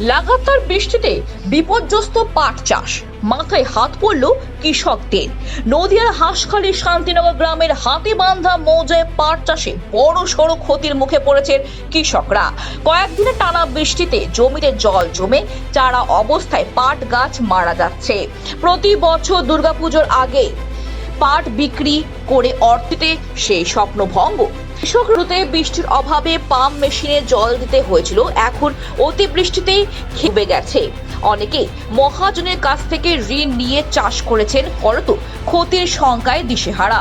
লাগাতার বৃষ্টিতে বিপর্যস্ত পাট চাষ। মাথায় হাত পড়ল কৃষকদের নদিয়ার হাঁসখালী শান্তিনগর গ্রামের হাতে বান্ধা মৌজায় পাট চাষে বড় সড়ো ক্ষতির মুখে পড়েছেন কৃষকরা। কয়েকদিনের টানা বৃষ্টিতে জমিতে জল জমে চারা অবস্থায় পাট গাছ মারা যাচ্ছে। প্রতি বছর দুর্গাপুজোর আগে পাট বিক্রি করে অর্থিতে সেই স্বপ্ন ভঙ্গ। কৃষক ঋতুতে বৃষ্টির অভাবে পাম্প মেশিনে জল দিতে হয়েছিল। এখন অতিবৃষ্টিতেই ডুবে গেছে। অনেকে মহাজনের কাছ থেকে ঋণ নিয়ে চাষ করেছেন ফলত ক্ষতির শঙ্কায় দিশেহারা।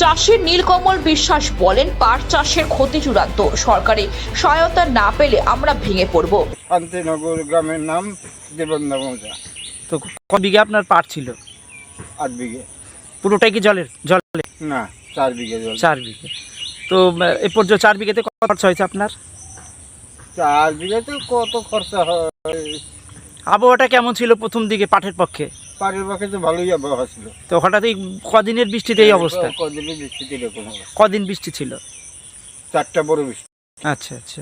চাষের নীলকমল বিশ্বাস বলেন পাট চাষের ক্ষতি চূড়ান্ত। সরকারি সহায়তা না পেলে আমরা ভেঙে পড়ব। শান্তিনগর গ্রামের নাম দেবন্দা মৌজা। তো ক বিঘে আপনার পাট ছিল? আট বিঘে। পুরোটাই কি জলের? জলে? না চার বিঘে জল। চার বিঘে। তো এ পর্যন্ত চার বিঘেতে কত খরচা হয়েছে আপনার? চার বিঘেতে কত খরচা হয়? আবহাওয়াটা কেমন ছিল প্রথম দিকে পাঠের পক্ষে? বাড়ির পক্ষে তো ভালোই আবহাওয়া ছিল। তো হঠাৎ এই কদিনের বৃষ্টিতে এই অবস্থা? কদিনে বৃষ্টিতে এরকম কদিন বৃষ্টি ছিল? চারটা বড় বৃষ্টি। আচ্ছা আচ্ছা।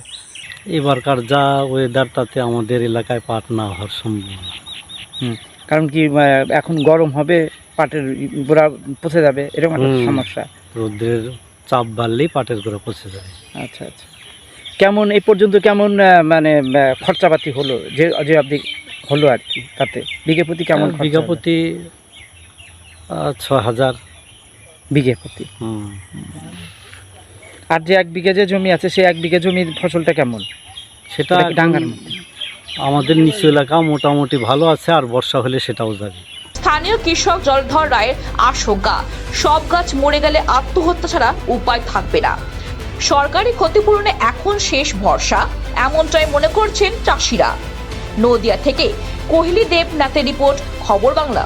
এবারকার যা ওয়েদার তাতে আমাদের এলাকায় পাট না হওয়ার সম্ভাবনা। হুম কারণ কি এখন গরম হবে পাটের গোড়া পচে যাবে এরকম একটা সমস্যা। রোদ্রের চাপ বাড়লেই পাটের গোড়া পচে যাবে আচ্ছা আচ্ছা। কেমন এই পর্যন্ত কেমন মানে খরচাপাতি হলো? যে যে আপনি হলো আর কি তাতে। বিঘে প্রতি কেমন বিঘা প্রতি ছ হাজার বিঘে প্রতি? আর যে এক বিঘে যে জমি আছে সেই এক বিঘে জমির ফসলটা কেমন? সেটা ডাঙ্গার মধ্যে? আমাদের নিচু এলাকা মোটামুটি ভালো আছে আর বর্ষা হলে সেটাও যাবে। স্থানীয় কৃষক জলধর রায়ের আশঙ্কা। সব গাছ মরে গেলে আত্মহত্যা ছাড়া উপায় থাকবে না। সরকারি ক্ষতিপূরণে এখন শেষ ভরসা, এমনটাই মনে করছেন চাষিরা। নদিয়া থেকে কোহলি দেবনাথের রিপোর্ট, খবর বাংলা।